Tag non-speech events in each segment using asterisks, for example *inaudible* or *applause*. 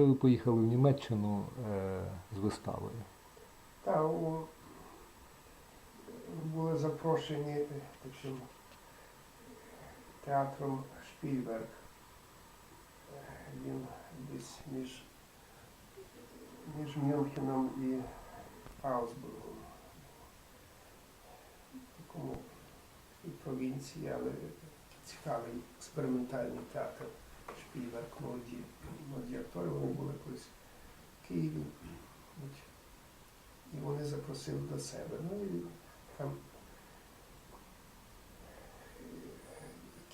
що ви поїхали в Німеччину е, з виставою? Та у, були запрошені таким театром Шпільберг. Він десь між, між Мюнхеном і Аусбургом. Такому і провінції, але цікавий експериментальний театр Шпільберг, молоді, молоді актори, вони були колись в Києві. І вони запросили до себе. Ну і там е,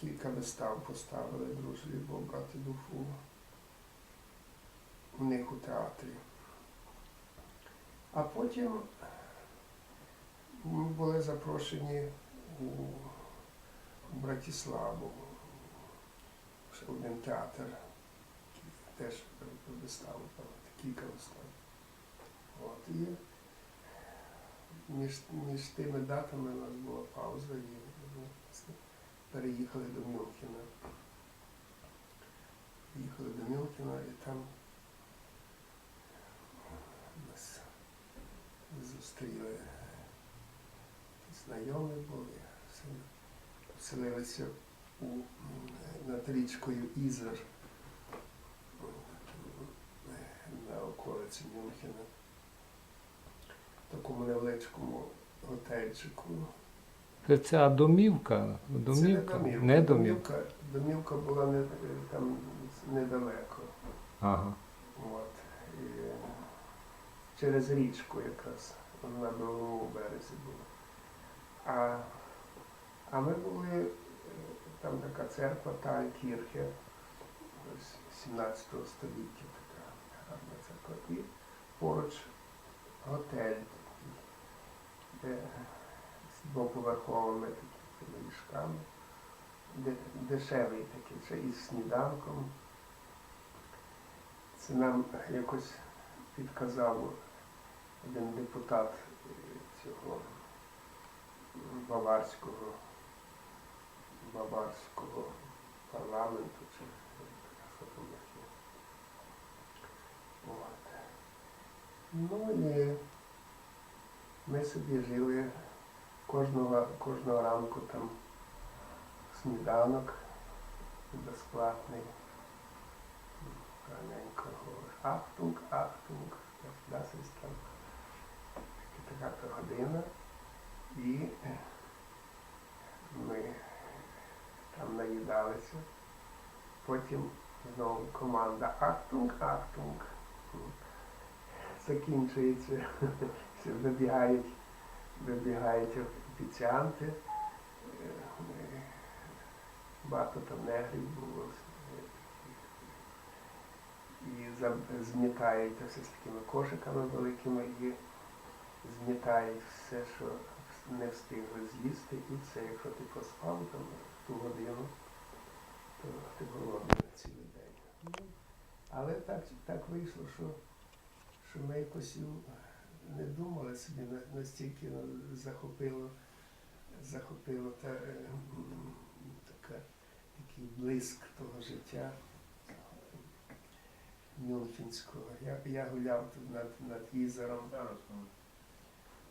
кілька вистав поставили дружелюбо любов брати душу у них у театрі. А потім ми були запрошені у Братиславу. Один театр, теж виставу, кілька вистав. От, і між, між тими датами у нас була пауза і ми переїхали до Мюнхена. Їхали до Мюнхена і там нас зустріли знайомі були, поселилися у, над річкою Ізер на околиці Мюнхена в такому невеличкому готельчику. Це ця домівка? Це Домівка? не Не домівка. домівка. Домівка була не, там недалеко. Ага. От. І через річку якраз на другому березі була. А, а ми були, там така церква Тайкірхе, ось 17 століття така гарна церква. І поруч готель такий, де з двоповерховими такими ліжками, де, дешевий такий, ще із сніданком. Це нам якось підказав один депутат е, цього баварського, баварського парламенту, чи. От. Ну і ми собі жили кожного, кожного ранку там сніданок безплатний. Раненько говориш, Ахтунг, Ахтунг, ist там така година. І ми там наїдалися. Потім знову команда Ахтунг, Ахтунг. Закінчується, *laughs* вибігають, вибігають офіціанти. Багато там негрів було. І змітають все з такими кошиками великими і змітають все, що не встигли з'їсти, і це, якщо ти поспав там ту годину, то ти голодний на цілий день. Але так, так вийшло, що, що ми якось не думали собі, настільки захопило, захопило та, е, така, такий блиск того життя. Мюнхенського. Я, я гуляв тут над, над Ізером.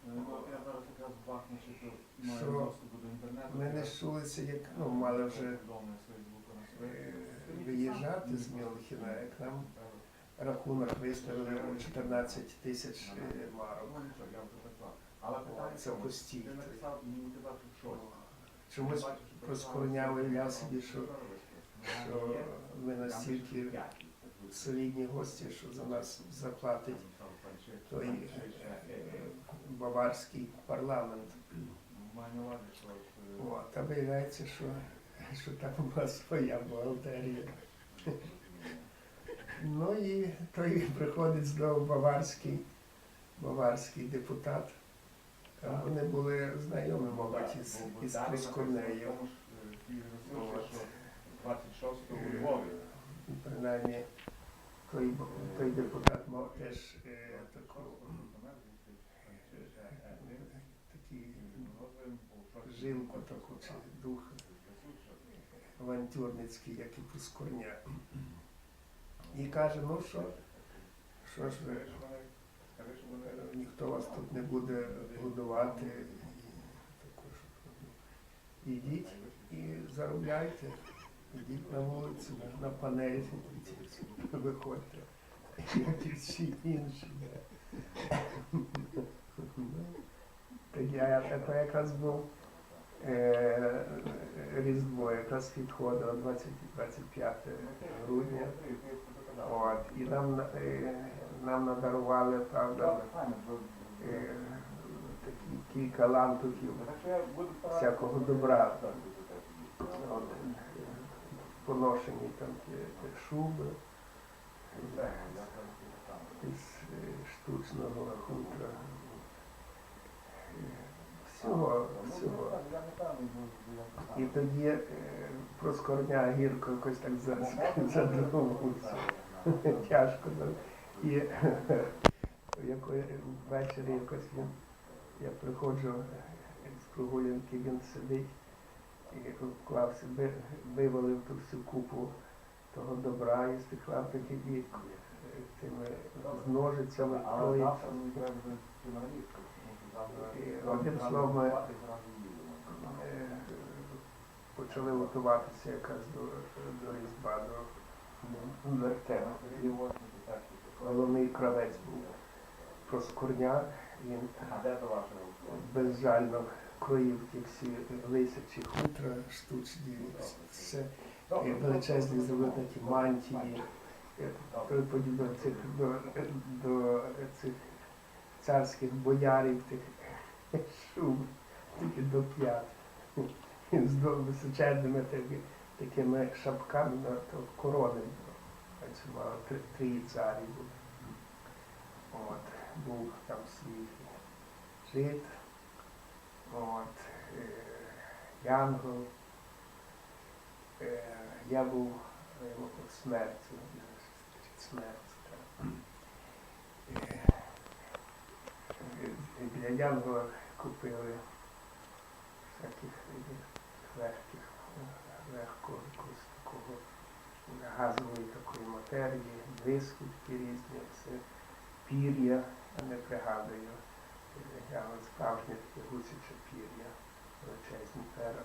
Ну, я зараз якраз бахну, що тут маю Що? доступу до інтернету. Ми не чулися, як ну, мали вже з е, виїжджати з Мюнхена, як нам рахунок виставили у 14 тисяч е, марок. Ну я. Але питання, Це в чому? постій. ти написав, мені казав, що щось. Чомусь Я бачу, що про ти Скорня написав, уявляв що собі, що, що ми настільки солідні гості, що за нас заплатить той е, е, баварський парламент. Маю на увазі, що е, О, та виявляється, що, що там була своя бухгалтерія. Ну і той приходить знову баварський, баварський депутат. Вони були знайомі, мабуть, із, із ж, е, тій ресурсі, От. що 26 у Львові. І принаймні той, той депутат мав теж е, таку, такий жилку таку дух авантюрницький, як і Трускорня. І каже, ну що, що ж ви, ніхто вас тут не буде годувати. Ідіть і заробляйте. Ідіть на вулицю, на панель, *laughs* виходьте, як і всі інші. *laughs* Ну, Так я, це якраз був Різдво, якраз підходило 20 25 грудня. От, і нам, е, нам надарували, правда, е, такі кілька лантухів всякого добра. От, е, поношені там ті, ті шуби е, е, штучного хутра. Всього, всього. І тоді е, про скорня гірко якось так за- *laughs* задумався. *laughs* Тяжко. І *laughs* ввечері якось він, я приходжу з прогулянки, він сидить і вклався, би- вивалив ту всю купу того добра із тих лампиків і е, тими з ножицями. І одним словом, е, почали готуватися якраз до, до Різдва, до вертепу. Головний кравець був Проскурня, він безжально кроїв ті всі лисячі хутра, штучні, все і величезні такі мантії, е, приподібно до цих до, до цих царських боярів тих шуб, тільки до п'ят. З височенними такими шапками на корони. Працювали три, три царі були. От, був там свій жит, от, е, Янгол. Е, я був е, смертю, смерть. Е, е, Біля Янгола купили всяких легких, легкого такого газової такої матерії, диски різні, все пір'я, я не пригадую. Я справжнє таке гусяче пір'я, величезні пера.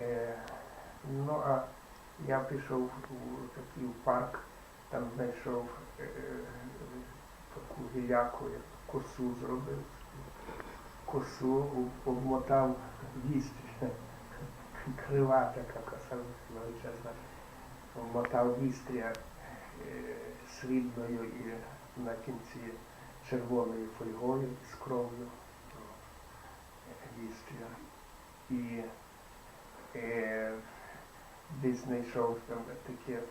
Е, ну а я пішов у такий парк, там знайшов е, гіляку, я косу зробив. Косу обмотав вістря. Крива така коса величезна. Обмотав вістря е, срібною і на кінці червоною фольгою з кров'ю вістря. І е, десь знайшов там таке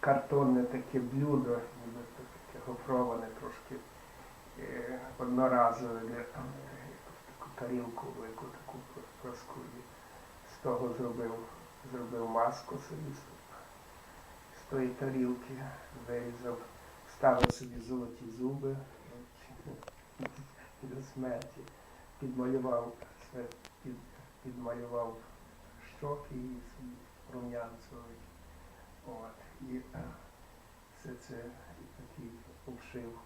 картонне таке блюдо, ніби таке гофроване трошки е, одноразове, е, таку тарілку велику, таку плоску. І з того зробив, зробив маску собі з- тої тарілки, вирізав, вставив собі золоті зуби *laughs* до смерті, підмалював, під, підмалював щоки і собі рум'янцевий. От. І е, все це такий обшив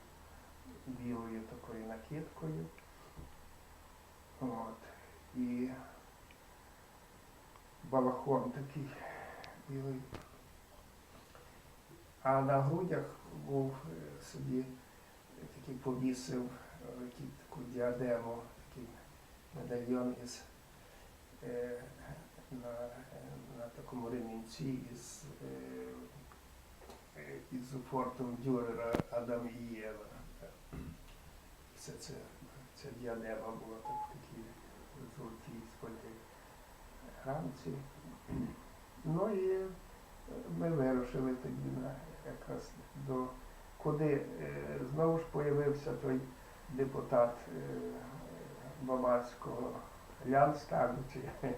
білою такою накидкою. От. І балахон такий білий. А на грудях був е, собі такий повісив е, таку діадему, такий медальйон із е, на, на такому ремінці із, із фортом Дюрера Адам і Єва. Все це, ця діадема була так, в такій золотій сподій рамці. Ну і е, ми вирушили тоді на якраз до куди е, знову ж появився той депутат е,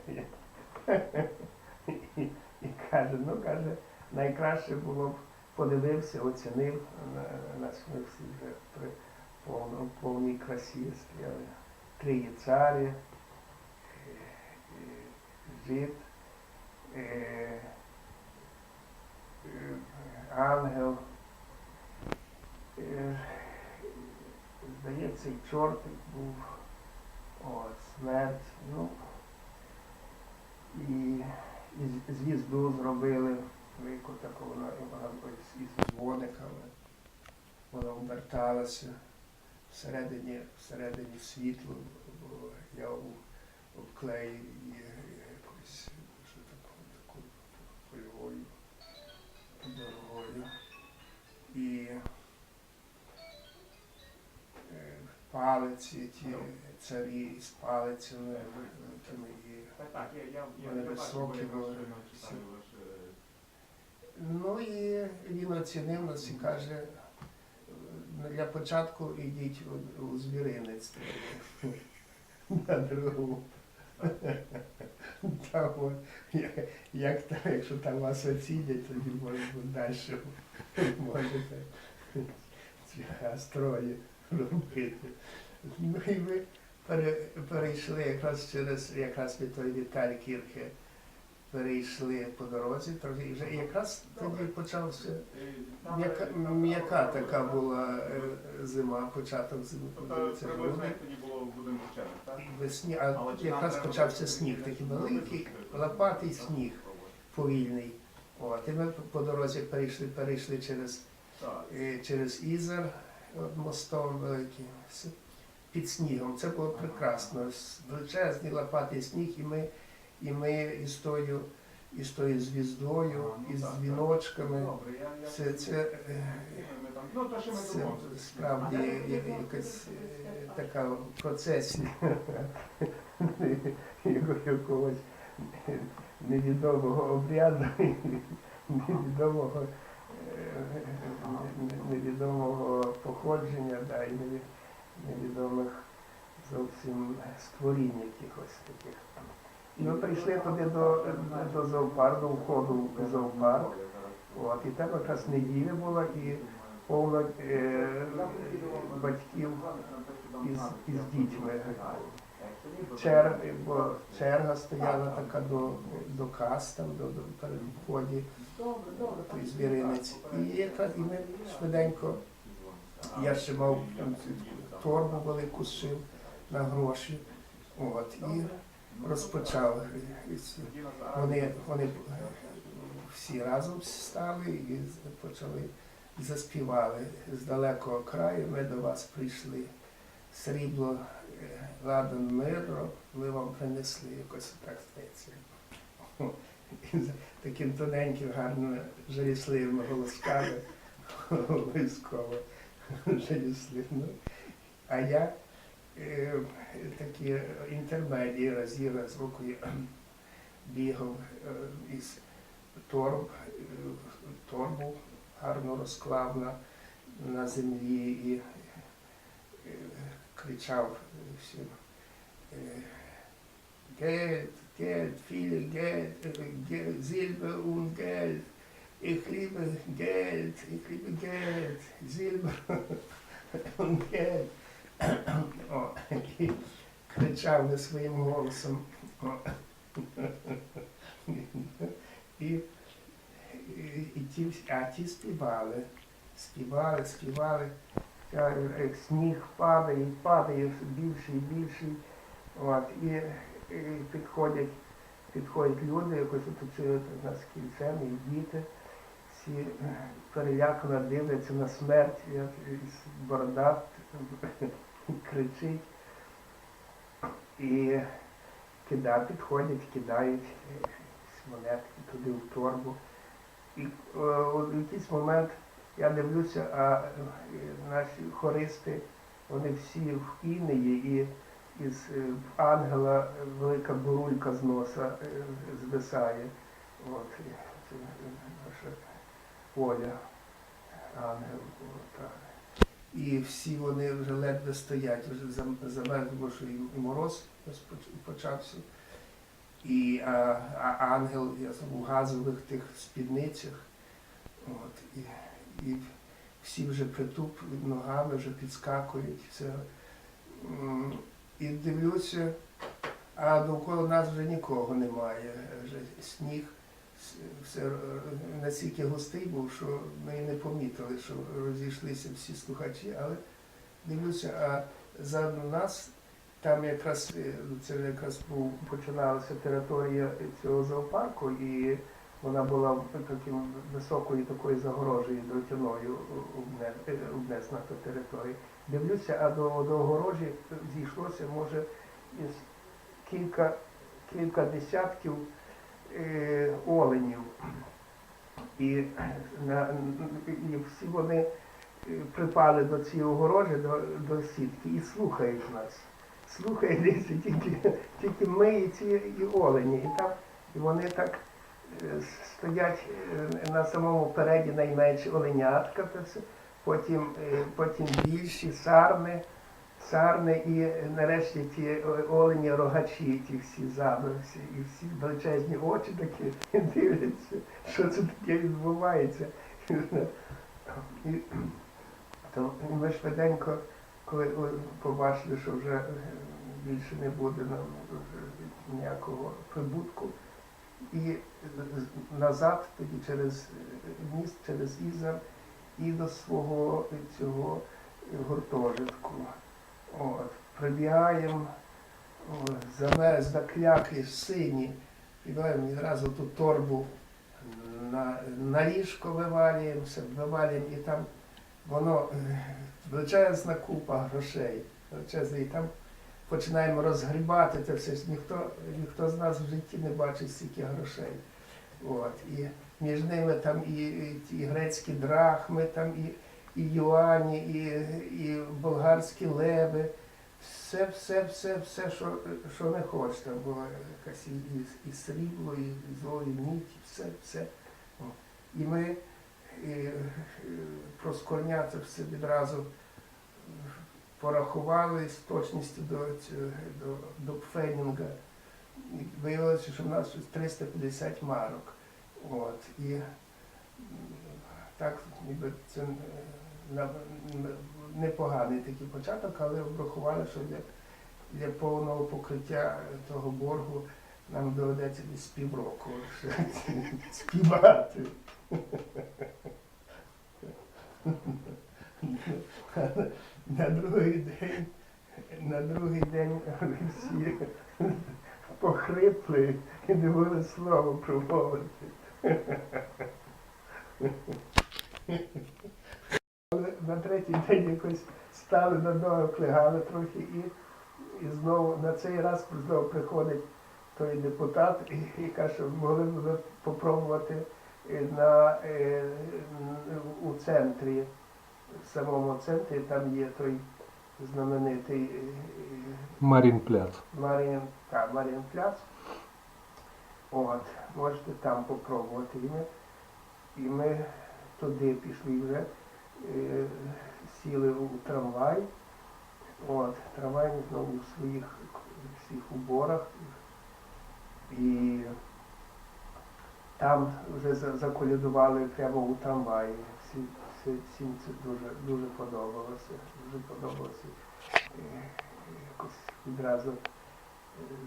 як. *laughs* і, і каже, ну каже, найкраще було б подивився, оцінив на, на вже при повно- повній красі стояли. Три царі, е, е, жид, е, ангел. Здається, і чортик був. От, смерть. Ну, і, і звізду зробили, велику таку, вона, із дзвониками. Вона оберталася всередині, всередині світло, бо я обклеїв її якось таку, таку дорогою. І е, палиці, ті царі з палицями Вони високі були, щойно всі. читаю ваш, е, Ну і він оцінив нас і каже, «Ну, для початку йдіть у, у звіринець *laughs* на другу. *laughs* Там, як, там, якщо там вас оцінять, тоді можна далі *laughs* можете астрої робити. Ну і ми пере, перейшли якраз через якраз від той Віталь Кірхе перейшли по дорозі, трохи вже якраз тоді почався м'яка, м'яка така була е, зима, початок зими? І весні, а якраз почався сніг, такий великий, лопатий сніг повільний. От, і ми по дорозі перейшли, перейшли через, е, через Ізер, от, мостом великим, під снігом. Це було прекрасно. Величезний лопатий сніг, і ми, і ми із тою, із тою звіздою, ну із дзвіночками. Це, це, це справді якась е, така процесія *laughs* якогось невідомого обряду, *laughs* невідомого, е, невідомого походження, да, і невідомих зовсім створінь якихось таких. Ми прийшли туди до, до зоопарку, входу в зоопарк. От, і там якраз неділя була, і повно е, батьків із, із дітьми. Чер, бо черга стояла така до, до кас, там, до, до перед вході, той звіринець. І, якраз, і ми швиденько, я ще мав там, торбу велику зшив на гроші. От, і ці- Вони, вони всі разом стали і почали заспівали з далекого краю. Ми до вас прийшли. Срібло е, ладан мирно, ми вам принесли якось так здається. *laughs* Таким тоненьким, гарно жалісливими голосками, *laughs* обов'язково жалісливо. А я такі інтермедії разі раз рукою бігав е, із торб, е, торбу гарно розклав на, землі і е, кричав всім е, Geld, Geld, viel Geld, Silber und Geld. Ich liebe Geld, ich liebe Geld, Silber und Geld. І кричав не своїм голосом. І, і, і ті, а ті співали, співали, співали. Як сніг падає, падає більше і більше. От, і, і підходять, підходять люди, якось оточують нас кільцем, і діти. Всі е, перелякано дивляться на смерть, як борода *laughs* кричить. І кида, підходять, кидають е, монетки туди в торбу. І е, в якийсь момент я дивлюся, а наші хористи, вони всі в інеї і із ангела велика бурулька з носа звисає. От, е, ангел. І всі вони вже ледве стоять, вже зам- замерзли, бо що і мороз почався. І а, а ангел я в газових тих спідницях. От, і, і всі вже притуп ногами, вже підскакують. Все. І дивлюся, а довкола нас вже нікого немає. Вже сніг все е, настільки густий був, що ми не помітили, що розійшлися всі слухачі, але дивлюся, а за нас там якраз е, це якраз починалася територія цього зоопарку, і вона була таким високою такою загорожею дротяною е, обнесена та територія. Дивлюся, а до, до огорожі зійшлося, може, із кілька, кілька десятків оленів. І, і всі вони е, припали до цієї огорожі, до, до сітки і слухають нас. Слухають тільки, тільки ми і ці і олені. І, там, і вони так е, стоять е, на самому переді найменші оленятка, потім, е, потім більші сарни, сарни і е, нарешті ті е, олені рогачі, ті всі ззаду, і всі величезні очі такі *laughs* дивляться, що це таке відбувається. І, то ми швиденько, коли побачили, що вже е, більше не буде нам ніякого прибутку, і назад тоді через міст, через Ізар і до свого цього гуртожитку. От, прибігаємо, замерз, закляки, сині, прибігаємо відразу ту торбу на, на ліжко вивалюємося, вивалюємо і там воно е, величезна купа грошей, величезна, і там починаємо розгрібати це все. Ніхто, ніхто з нас в житті не бачить стільки грошей. От, і між ними там і, і ті грецькі драхми, там і, і юані, і, і болгарські леви. Все, все, все, все, що, що не хочеш. Там було якась і, і, срібло, і зло, і мідь, все, все. І ми і, е, про це все відразу порахували з точністю до, до, до пфенінга. Виявилося, що в нас щось 350 марок. От. І так, ніби це непоганий такий початок, але обрахували, що для, для повного покриття того боргу нам доведеться десь півроку *laughs* співати. *laughs* На другий день, на другий день всі *laughs* похрипли і не могли слово промовити. На третій день якось стали на ноги, плигали трохи і, і знову на цей раз знову приходить той депутат і, і каже, що могли б попробувати е, на, е, у центрі, в самому центрі, там є той знаменитий е, е, Марін так, Маріан Пляц. От, можете там попробувати. І ми, і ми туди пішли вже, сіли у трамвай. От, трамвай знову в своїх всіх уборах. І там вже заколядували прямо у трамваї. Всі, всі, всім це дуже, дуже подобалося. Дуже подобалося. Е, Якось відразу е,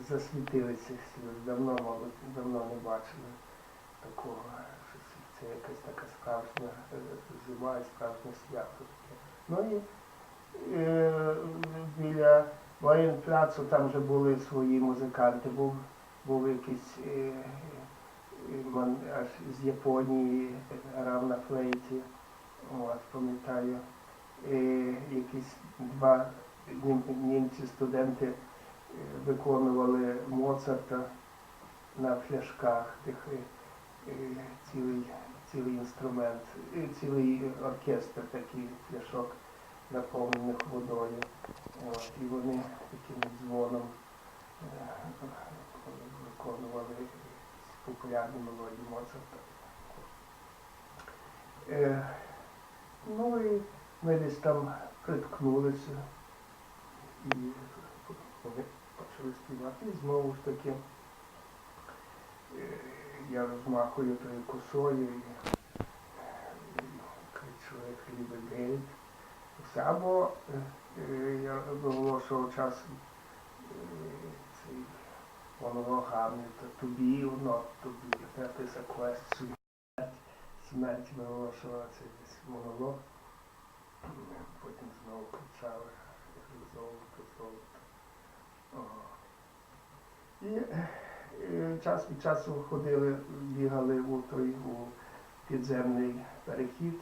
засвітилися. Давно, мабуть, давно не бачили такого. Це- якась така справжня е, зима і справжнє свято. Ну і е, біля воєнпляцу там вже були свої музиканти. Був, був якийсь е, е, аж з Японії грав на флейті. От, пам'ятаю. Е, якісь два німці студенти е, виконували Моцарта на фляшках, тих е, цілий, цілий інструмент, е, цілий оркестр такий фляшок наповнених водою. От, і вони таким дзвоном е, виконували популярні мелодії Моцарта. Е, ну і ми десь там приткнулися і вони почали співати. І знову ж таки е, я розмахую тою косою і, як лібе гейт. Все. Або е, е, я виголошував часом е, цей воно Гамлета, to be or not to be. Смерть виголошувала цей монолог. Потім знову кричали золото, золото. І е, час від часу ходили, бігали у той у підземний перехід.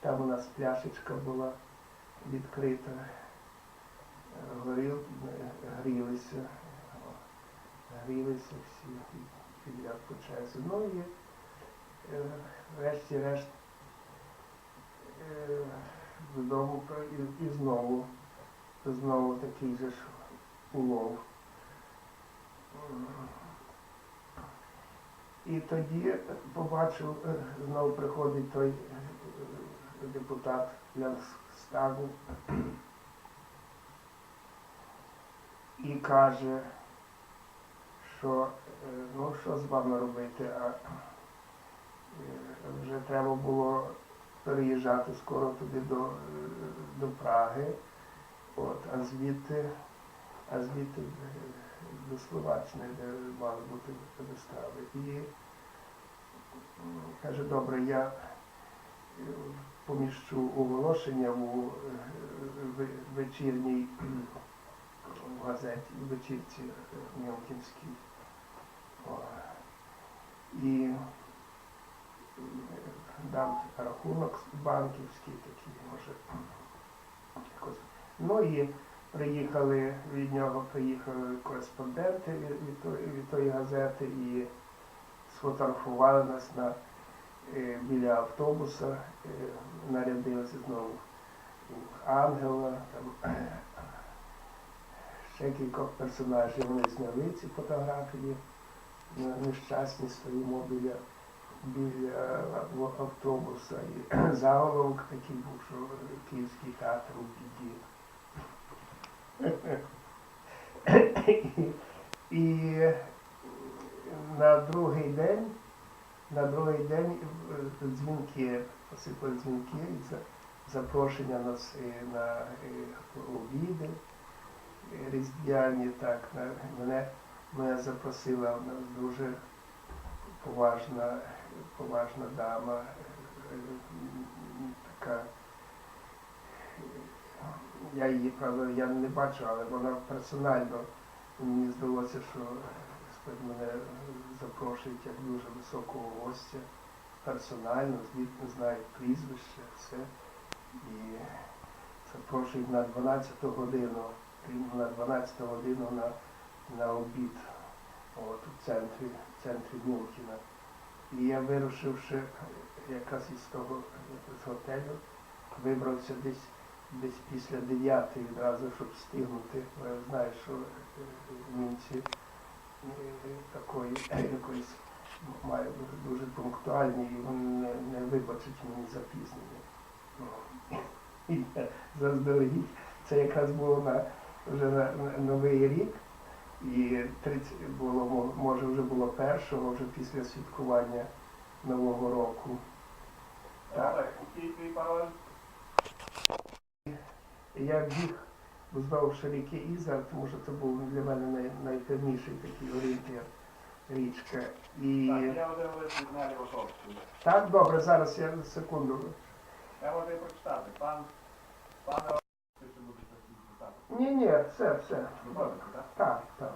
Там у нас пляшечка була відкрита. Горів, е, грілися. Грілися всі підряд по черзі. Ну і е, врешті-решт е, додому і, і знову, знову такий же ж улов. І тоді побачив, е, знову приходить той е, депутат Лянгстагу і каже, що е, ну що з вами робити, а вже треба було переїжджати скоро туди до, до Праги, от, а звідти, а звідти до Словаччини, де мали бути вистави. І каже, добре, я е, поміщу оголошення у е, вечірній в газеті, в вечірці е, Мілкінській. І дам рахунок банківський такий, може. якось. Ну і приїхали від нього, приїхали кореспонденти від, від, тої, від тої газети і сфотографували нас на, е, біля автобуса, е, нарядилися знову ангела, там, ще кількох персонажів вони зняли ці фотографії. Нещасні стоїмо біля, біля автобуса. І *clears throat* заголовок такий був, що Київський театр у біді. І на другий день, на другий день е, дзвінки, посипали дзвінки запрошення нас е, на е, обіди е, різдвяні, так, мене, мене запросила дуже поважна, поважна дама, е, така я її, правда, я не бачу, але вона персонально мені здалося, що Господь мене запрошують як дуже високого гостя, персонально, звідти знають прізвище, все. І запрошують на 12 годину, на 12 годину на, на обід от, у центрі, в центрі Мюнхена. І я вирушивши якраз із того з готелю, вибрався десь десь після 9 відразу, щоб встигнути. Я знаю, що е, німці е, такої *coughs* якоїсь мають дуже, дуже пунктуальні і вони не, не вибачать мені запізнення. Ну, *coughs* І заздалегідь. Це якраз було на вже на, на Новий рік. І 30 було, може вже було першого, вже після святкування Нового року. Так. Я біг вздовж ріки Ізар, тому що це був для мене най, найпевніший такий орієнтир річка. І Так, я один лист від Нелі так, добре, зараз я секунду. Я можу її прочитати. Пан, читати. Ні, ні, все, все. Виходите, так? Так, так.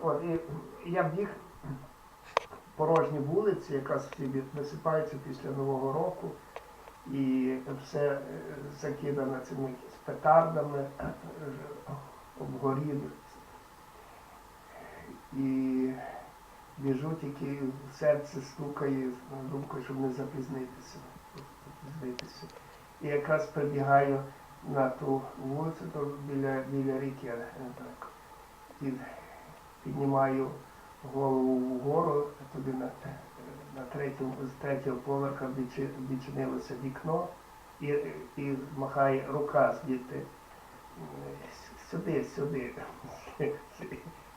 От, і я біг порожні вулиці, якраз всі висипаються після Нового року, і все е, закидано цими петардами, обгоріло. І біжу тільки серце стукає думкою, щоб не запізнитися. запізнитися. І якраз прибігаю на ту вулицю то біля, біля ріки. е, Так, і піднімаю голову вгору, туди на, на третьому, з третього поверха відчинилося вікно і, і махає рука звідти е, с- сюди, сюди.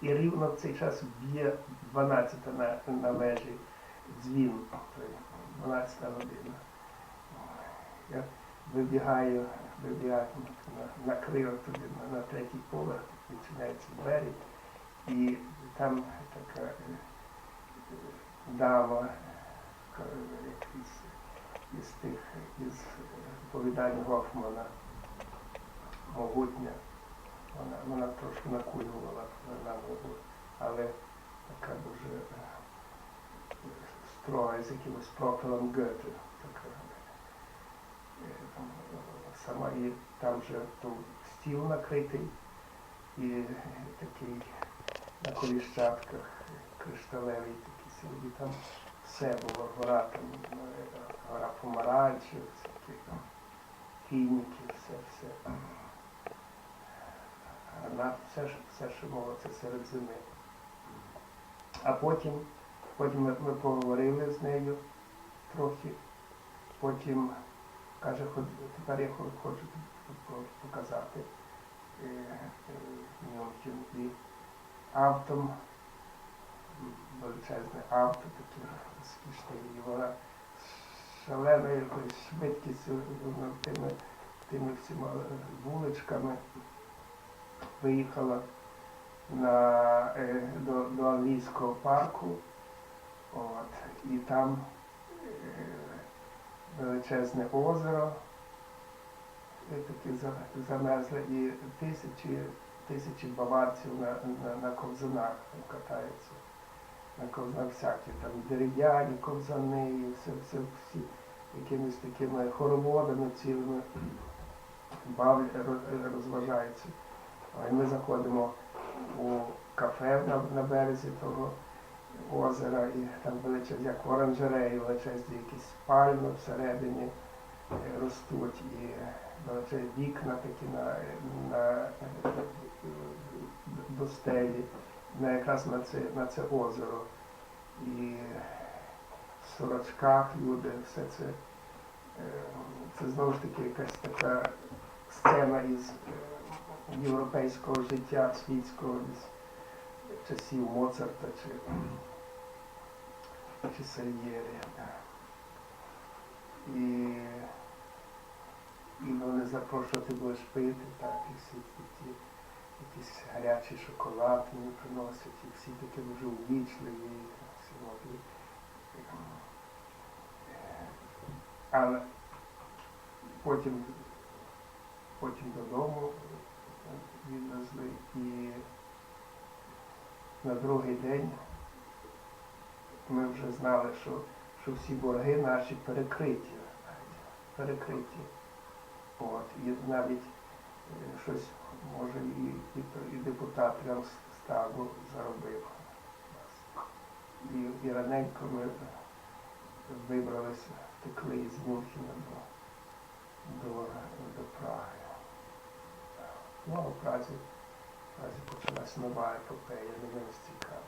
І рівно в цей час б'є 12 на, на вежі дзвін, той 12 година. Я вибігаю, вибігаю на, на крило туди, на, на третій поверх, відчиняються двері. І там така е, дама ка- із, тих із оповідань Гофмана могутня. Вона, вона трошки накулювала на ногу, але така дуже е, строга, з якимось профілем Гете. Така, е, сама і там же то стіл накритий і е, такий на коліщатках кришталевий такий сидить. Там все було, гора там, гора помаранчів, фініки, все, все. Гранат, все, все, що було, це серед зими. А потім, потім ми, ми поговорили з нею трохи. Потім каже, «Ход- тепер я хочу показати е, е. Автом, величезне авто, таке розкішне, і вона з шаленою якоюсь швидкістю тими, тими всіма вуличками виїхала на, е, до, до англійського парку. От, і там е, величезне озеро, е, таке за- замерзле, і тисячі, тисячі баварців на, на, на ковзанах там катаються. На всякі, там дерев'яні ковзани, все, все, всі якимись такими хороводами цілими бавлять, розважаються. І ми заходимо у кафе на, на березі того озера, і там величезні, як оранжереї, величезні якісь пальми всередині е, ростуть, і величезні вікна такі на, на, до стелі, на, якраз на це, на це озеро. І в сорочках люди, все це, е, це знову ж таки якась така сцена із е, європейського життя світського з часів Моцарта чи, чи Сальєрі. І, і вони запрошувати будеш пити, так, і всі ті, якийсь гарячий шоколад мені приносять, і всі такі дуже увічливі, всі мові. Але потім, потім додому відвезли і на другий день ми вже знали, що, що всі борги наші перекриті. Перекриті. От. І навіть е, щось, може, і, і, і депутат прям заробив. І, і раненько ми вибралися, втекли із Мюнхена до, до, до Праги. Ну, а в Празі, в Празі почалась нова епопея, не менш цікава.